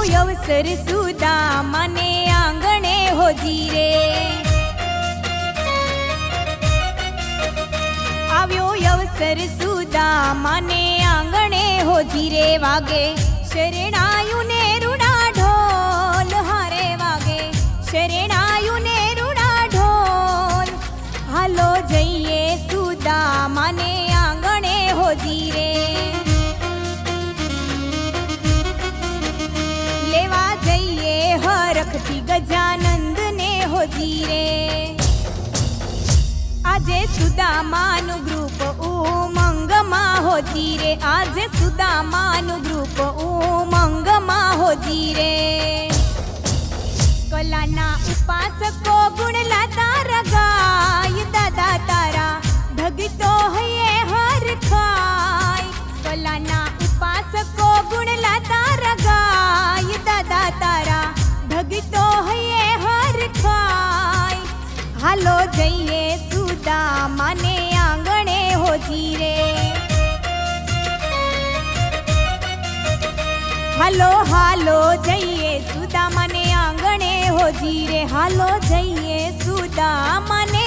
અવસર સુદા મને આંગણે હોજી રે. આવ્યો અવસર સુદા મને આંગણે હોજી રે વાગે. શરણાયું હરખથી ગજાનંદ ને હોજી રે આજે સુદામાનું ગ્રુપ ઉમંગમાં હોજી રે આજે સુદામાનું હાલો જઈએ સુદા માને આંગણે હોજી રે હાલો હાલો જઈએ સુદા મને આંગણે હોજી રે હાલો જઈએ સુદા મને